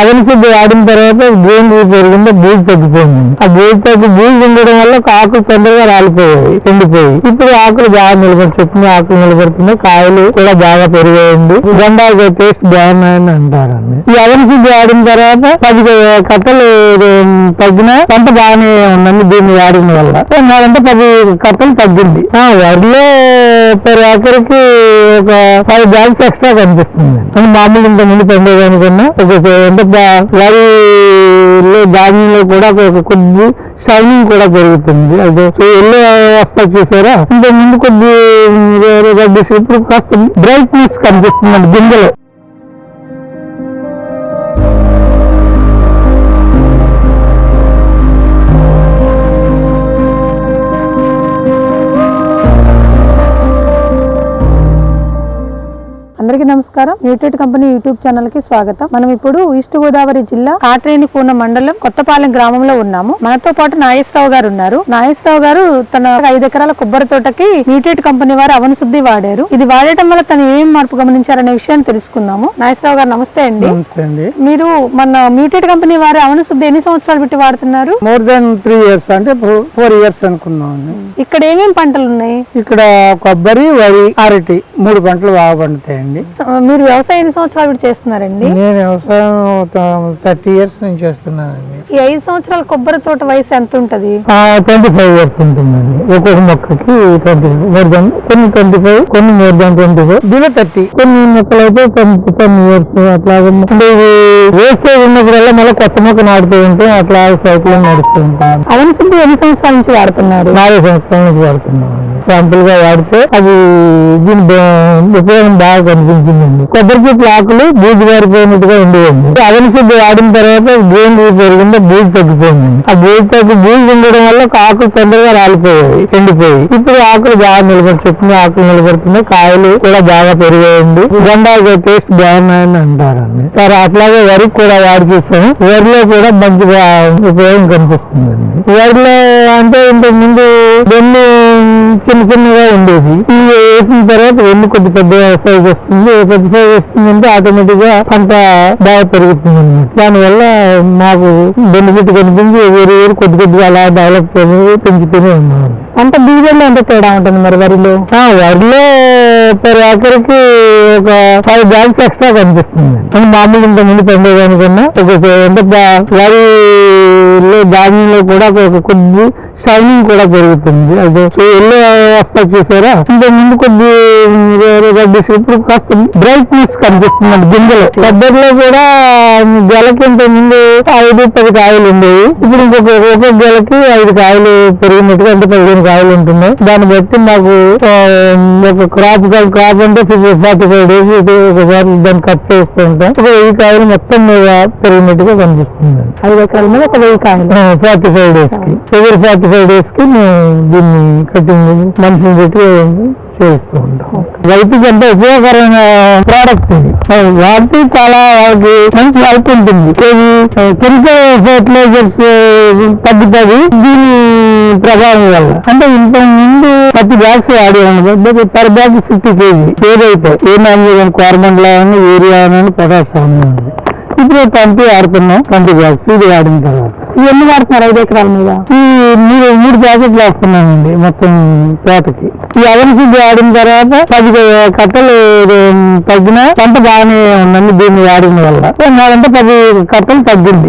అదన శుద్ధి వాడిన తర్వాత భూమి పెరిగిందో బూజు తగ్గిపోయింది. ఆ బూజు తగ్గి బూజు ఉండడం వల్ల ఆకులు తొందరగా రాలిపోయాయి ఎండిపోయి ఇప్పుడు ఆకులు బాగా నిలబడి చెప్పిన ఆకులు నిలబడుతున్నాయి కాయలు కూడా బాగా పెరిగాయండి. గండాకు టేస్ట్ బాగున్నాయని అంటారండి. ఈ అదన శుద్ధి వాడిన తర్వాత పది కట్టలు తగ్గినా తగ్గిన పంట బాగానే ఉందండి దీన్ని వాడిన వల్ల. నాలంటే పది కట్టలు తగ్గింది. ఆ వరిలో పర్ ఏకర్కి ఒక పది బ్యాగ్స్ ఎక్స్ట్రా కనిపిస్తుంది మామూలు ఇంత ముందు పండేదానికన్నా ఒక అంటే వరిలో ధాన్యంలో కూడా కొద్ది షైనింగ్ కూడా పెరుగుతుంది అదే ఎల్లో వస్తా చూసారా? ఇంత ముందు కొద్ది రెడ్డి ఇప్పుడు కాస్త బ్రైట్నెస్ కనిపిస్తుంది గింజలో. అందరికీ నమస్కారం. న్యూట్రేట్ కంపెనీ యూట్యూబ్ ఛానల్కి స్వాగతం. మనం ఇప్పుడు ఈస్ట్ గోదావరి జిల్లా కాట్రేనిపూర్ణ మండలం కొత్తపాలెం గ్రామంలో ఉన్నాము. మనతో పాటు నాగేశ్వరరావు గారు ఉన్నారు. నాగేశ్వరరావు గారు తన ఐదు ఎకరాల కొబ్బరి తోటకి న్యూట్రేట్ కంపెనీ వారు అవన శుద్ధి వాడారు. ఇది వాడటం వల్ల తను ఏం మార్పు గమనించారనే విషయాన్ని తెలుసుకుందాము. నాగేశ్వరరావు గారు నమస్తే అండి. నమస్తే అండి. మీరు మన మ్యూటేట్ కంపెనీ వారు అవన శుద్ధి ఎన్ని సంవత్సరాలు పెట్టి వాడుతున్నారు? మోర్ దాన్ త్రీ ఇయర్స్ అంటే ఫోర్ ఇయర్స్ అనుకున్నాం ఇక్కడ ఏమేం పంటలు ఉన్నాయి? ఇక్కడ కొబ్బరి వరి అరటి మూడు పంటలు బాగా పండుతాయండి. మీరు వ్యవసాయం ఎన్ని సంవత్సరాలు పెట్టి చేస్తున్నారండి? నేను వ్యవసాయం థర్టీ ఇయర్స్ నుంచి చేస్తున్నానండి. ఈ ఐదు సంవత్సరాల కొబ్బరి తోట వయసు ఎంత ఉంటది? ట్వంటీ ఫైవ్ ఇయర్స్ ఉంటుందండి. ఒక్కొక్క మొక్కకి ట్వంటీ మోర్ దాన్ కొన్ని ట్వంటీ ఫైవ్ కొన్ని మోర్ దాన్ ట్వంటీ ఫైవ్ దీనిలో థర్టీ కొన్ని మొక్కలు అయితే టెన్ ఇయర్స్ అట్లా అంటే ఇది వేస్టేజ్ ఉన్నప్పుడల్లా మళ్ళీ కొత్త మొక్క నాటుతూ ఉంటే అట్లా సైకిల్ నడుస్తూ ఉంటాం అవన శుద్ధి ఎన్ని సంవత్సరాల నుంచి వాడుతున్నారు? నాలుగు సంవత్సరాల నుంచి వాడుతున్నాం శాంపుల్గా వాడితే అది దీని ఉపయోగం బాగా కనిపించిందండి కొబ్బరి చెట్ల ఆకులు బూజు గారిపోయినట్టుగా ఉండేవండి. అదన శుద్ధి వాడిన తర్వాత భూమి పెరిగిందో బూజు తగ్గిపోయింది ఆ బూజు తగ్గి బూజు ఉండడం వల్ల ఆకులు తొందరగా రాలిపోయాయి ఎండిపోయి ఇప్పుడు ఆకులు బాగా నిలబడి చెప్పిన ఆకులు నిలబడుతున్నాయి కాయలు కూడా బాగా పెరిగాయండి. గండాలు టేస్ట్ బాగున్నాయని అంటారండి. సరే అట్లాగే వరికి కూడా వాడి చూసాము. వరిలో కూడా మంచిగా ఉపయోగం కనిపిస్తుందండి. వరిలో అంటే ఇంతకు ముందు వెన్ను చిన్న చిన్నగా ఉండేది. ఈ వేసిన తర్వాత వెన్ను కొద్ది పెద్ద సైజ్ వస్తుంది పెద్ద సైజ్ వస్తుందంటే ఆటోమేటిక్గా పంట బాగా పెరుగుతుంది అన్నమాట దానివల్ల మాకు బెనిఫిట్ కనిపించి వేరే వేరు కొద్ది కొద్దిగా అలా డెవలప్ పెంచుతూనే ఉన్నాం అంత బీజంలో ఎంత తేడా ఉంటుంది మరి వరిలో? వరిలో పర్ ఏకర్కి ఒక ఫైవ్ బ్యాగ్స్ ఎక్స్ట్రా కనిపిస్తుంది. అని మామూలు ఇంత ముందు పండేదానికన్నా ఒక అంటే వరిలో ధాన్యంలో కూడా ఒక కొద్ది షైనింగ్ కూడా పెరుగుతుంది. అదే ఎల్లో వస్తా చూసారా? ఇంత ముందు ఇప్పుడు కాస్త బ్రైట్నెస్ కనిపిస్తుంది గింజలో. కొబ్బరిలో కూడా గెలకి ఇంత ముందు ఐదు పది కాయలు ఉండేవి. ఇప్పుడు ఇంకొక ఒక్కొక్క గెలకి ఐదు కాయలు పెరిగినట్టుగా అంటే పదిహేను కాయలు ఉంటున్నాయి దాన్ని బట్టి మాకు ఒక క్రాప్ క్రాప్ అంటే ఫార్టీ ఫైవ్ డేస్ ఒకసారి దాన్ని కట్ చేస్తూ ఉంటాం ఒక వెయ్యి కాయలు మొత్తం మీద పెరిగినట్టుగా కనిపిస్తుంది ఐదు ఎకరాల మీద ఒక వెయ్యి కాయలు. ఫార్టీ ఫైవ్ డేస్కి ఎవరి ఫార్టీ ఫైవ్ డేస్కి మేము దీన్ని కటింగ్ మనుషులు పెట్టి చేస్తూ ఉంటాం రైతుకి ఎంతో ఉపయోగకరమైన ప్రోడక్ట్ ఇది. వాటి చాలా వాళ్ళకి మంచి హెల్ప్ ఉంటుంది. ఇది కెమికల్ ఫర్టిలైజర్స్ తగ్గుతుంది దీని ప్రభావం వల్ల. అంటే ఇంత ముందు ప్రతి బ్యాగ్స్ వాడేవాళ్ళు. Per bag fifty KG. ఏదైతే ఏ నామినేషన్ కార్బన్ లా అని యూరియా అని పొటాష్ ఉంది ఇప్పుడు ట్వంటీ ఆడుతున్నాం ట్వంటీ బ్యాగ్స్. ఇది ఆడిన తర్వాత. ఎన్ని వాడుతున్నారు ఐదు ఎకరాల మీద? ఈ మూడు మూడు ప్యాకెట్లు వేస్తున్నానండి మొత్తం తోటకి. ఈ శుద్ధి వాడిన తర్వాత పది కట్టలు తగ్గిన పంట బాగానే ఉందండి దీన్ని వాడిన వల్ల. నాలంటే పది కట్టలు తగ్గింది.